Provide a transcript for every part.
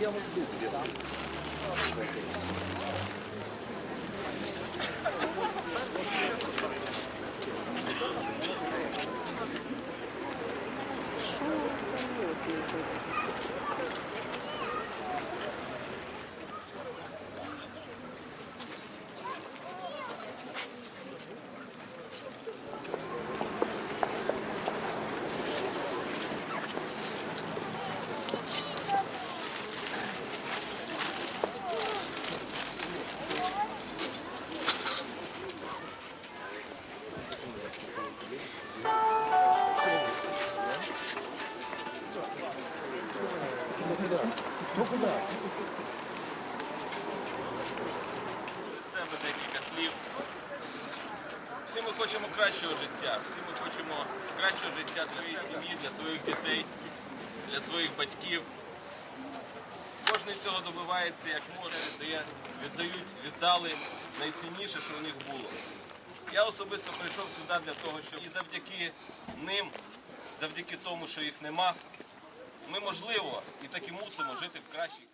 Від хочемо кращого життя, всі ми хочемо кращого життя для своєї сім'ї, для своїх дітей, для своїх батьків. Кожен цього добивається як може, віддає, віддають, віддали найцінніше, що у них було. Я особисто прийшов сюди для того, щоб і завдяки ним, завдяки тому, що їх нема, ми можливо і так і мусимо жити в кращій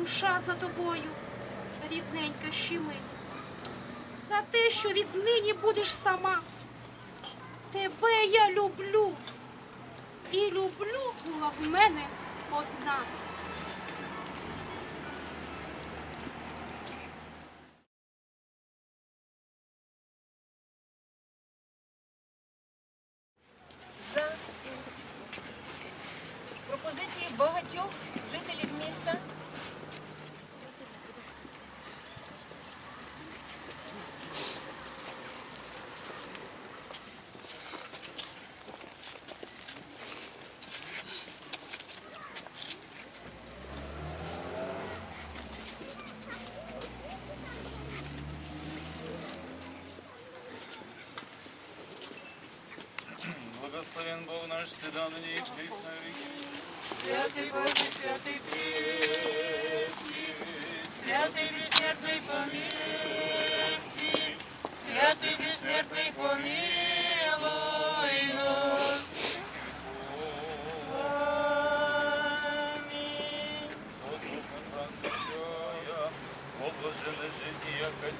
Душа за тобою, рідненька, щемить. За те, що віднині будеш сама. Тебе я люблю. І люблю була в мене одна. Благословен Бог наш, всегда на ней и на веки. Святий Боже, святий крепкий, святий безсмертний помилуй, святий безсмертний помилуй нас. Блаженной жизни,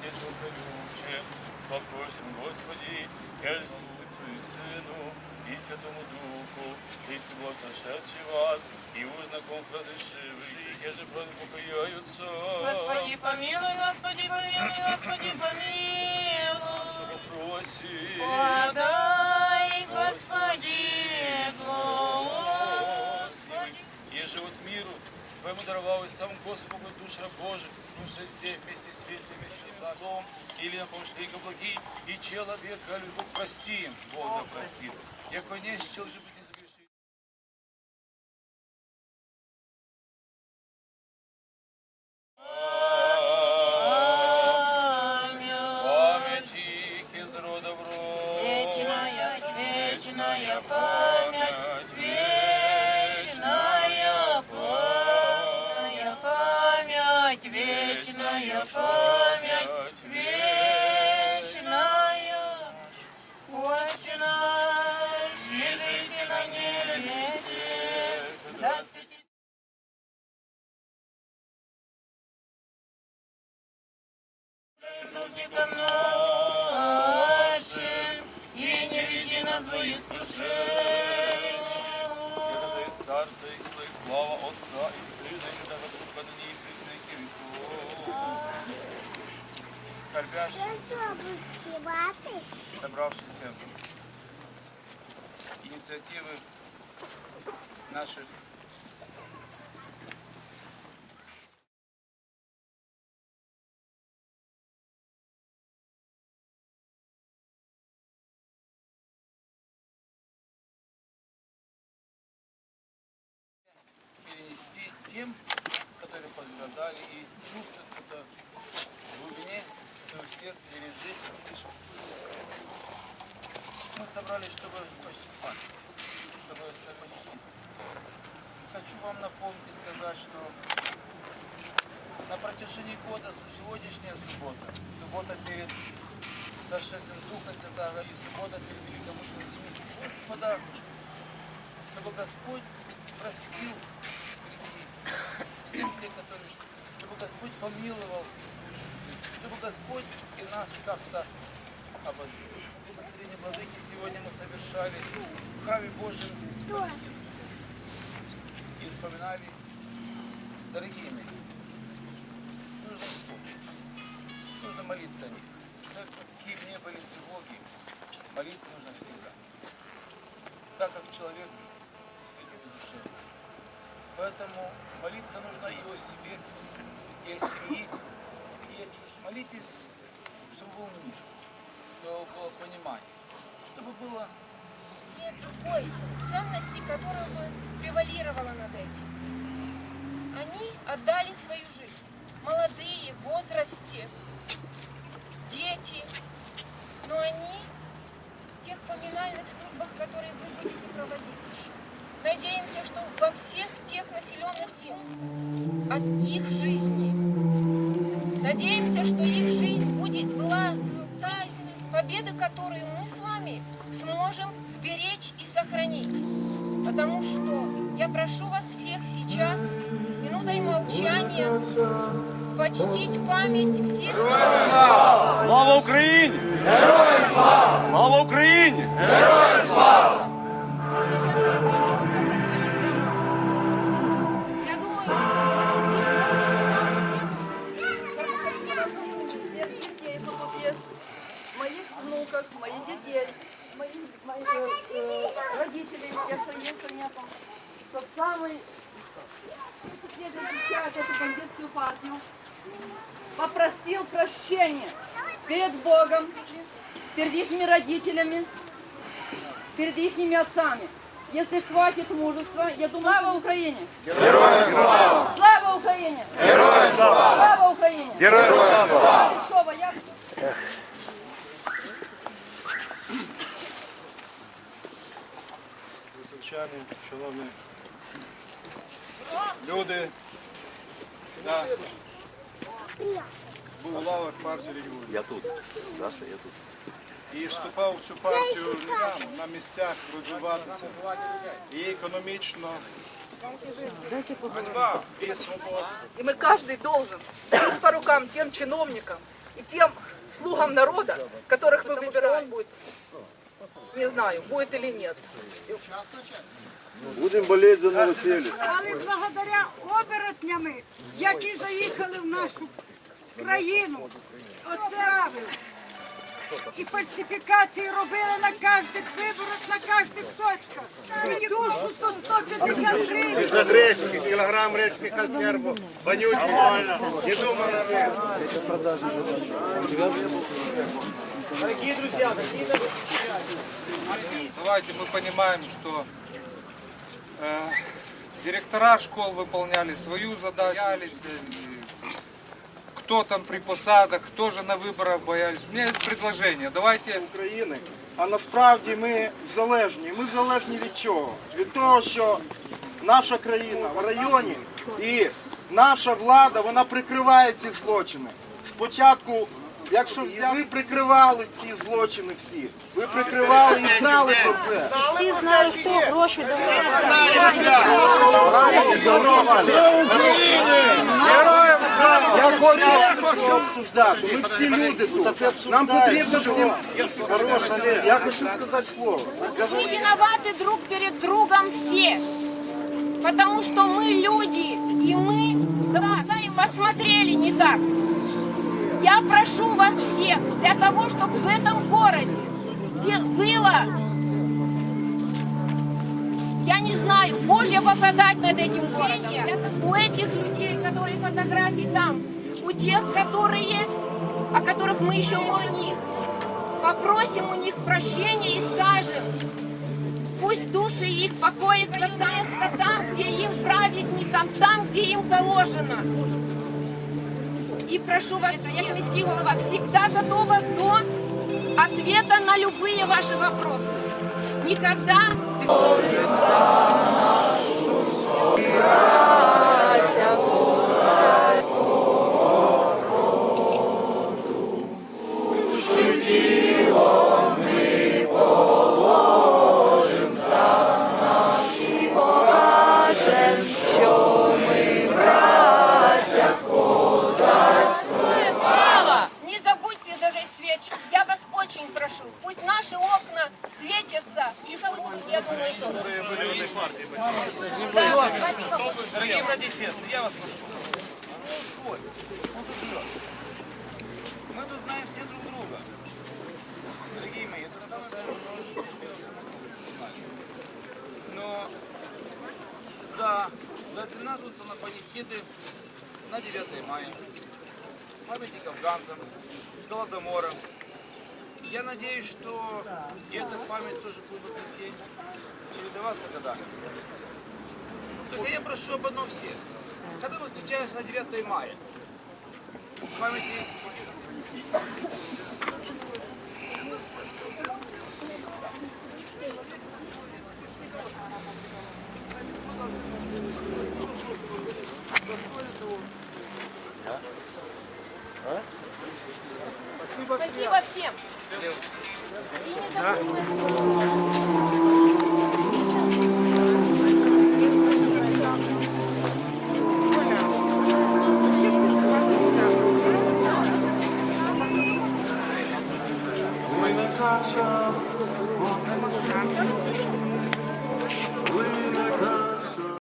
не духа любче, попросим Господи, я Сыну, и Святому Духу, и всего сошедший в ад, и узнаком разрешивший, я же правда покаяются. Господи, помилуй, Господи, помилуй, Господи, помилуй. Нашего просим. Подай, Господи, Господи. Є живот міру, Твоєму дарував і сам Господи, Богу, душ раб Божий, душа все вместе с ветром, вместе с словом, или на пошли ко благи, и человека любовь прости им, Бог да простит. Яко не человек вечная память, вечная. Отче наш, житейся на небесе, да светит и не веди нас во слава Отца и Сына, и Святого Духа, ныне и присно, и веков. Скорбящимся, собравшихся с инициативы наших перенести тем, которые пострадали и чувствуют это в глубине своего сердца и лежит. Мы собрались, чтобы почтить, чтобы. Хочу вам напомнить и сказать, что на протяжении года сегодняшняя суббота, суббота перед сошествием Духа Святого и суббота перед великомучением Дениса Господа, чтобы Господь простил грехи всем те, которые, чтобы Господь помиловал, чтобы Господь и нас как-то ободрил. Благословение Владыки сегодня мы совершали в храме Божьем и вспоминали, дорогие мои, нужно вспомнить, нужно молиться о них. Как- Какие бы ни были тревоги, молиться нужно всегда. Так как человек действительно душевный. Поэтому молиться нужно и о себе, и о семье. Молитесь, чтобы был мир, чтобы было понимание, чтобы было нет другой ценности, которая бы превалировала над этим. Они отдали свою жизнь. Молодые, в возрасте, дети. Но они в тех поминальных службах, которые вы будете проводить еще. Надеемся, что во всех тех населенных пунктах от их жизни. Надеемся, что их жизнь будет была та победа, которую мы с вами сможем сберечь и сохранить. Потому что я прошу вас всех сейчас минутой молчания почтить память всех Слава Україні! Героям слава! Слава Україні! Мы перед их родителями, перед их отцами. Если хватит мужества, я думаю, слава Украине! Героям слава! Слава Украине! Героям слава! Слава Украине! Героям слава! Шова, я Звичайні, шановні люди, да. був у лавах партії регіонів. Я тут. Саша, я тут. І вступав в цю партію сам на місцях розвиватися. І економічно. Ганьба і свобода. И мы каждый должен бить по рукам тем чиновникам и тем слугам народа, которых вы выбираете. он будет, не знаю, будет или нет. Будемо боліти за новоселі. Але благодаря оборотнями, які заїхали в нашу країну, оце правильно. і фальсифікації робили на кожних виборах, на кожних точках. І душу за 150 гривень. За гречки, кілограм гречки консерву, вонючий. Не думав на них. Давайте мы понимаем, что э, директора школ выполняли свою задачу, боялись, э, кто там при посадах, кто же на выборах боялись. У меня есть предложение. Давайте України, а насправді ми залежні. Ми залежні від чого? Від того, що наша країна в районі і наша влада вона прикриває ці злочини. Спочатку, якщо взяти, ви прикривали ці злочини всі. Ви прикривали і знали про це. Всі знають, хто гроші давав. Я хочу це обсуждати. Ми всі люди тут. Нам потрібно всім. Хорош, Олег, я хочу сказати слово. Мы виноваты друг перед другом все. Потому что мы люди, и мы допускаем, посмотрели не так. Я прошу вас всех, для того, чтобы в этом городе было, я не знаю, Божья благодать над этим городом. У этих людей, которые фотографии там, у тех, которые, о которых мы еще можем их, попросим у них прощения и скажем, Пусть души их покоятся там, там, где им праведникам, там, где им положено. И прошу вас всех, міський голова, всегда готова до ответа на любые ваши вопросы. Никогда Дорогие братья и сестры, я вас прошу. Ну, свой. Он тут живет. Мы тут знаем все друг друга. Дорогие мои, это самое Но за, за 13 на панихиды на 9 мая, памятник афганцам, Голодомора. Я надеюсь, что эта память тоже будет чередоваться годами. Только я прошу об одном всех. Когда мы встречаемся на 9 мая, в памяти Спасибо всем. И не забудьте.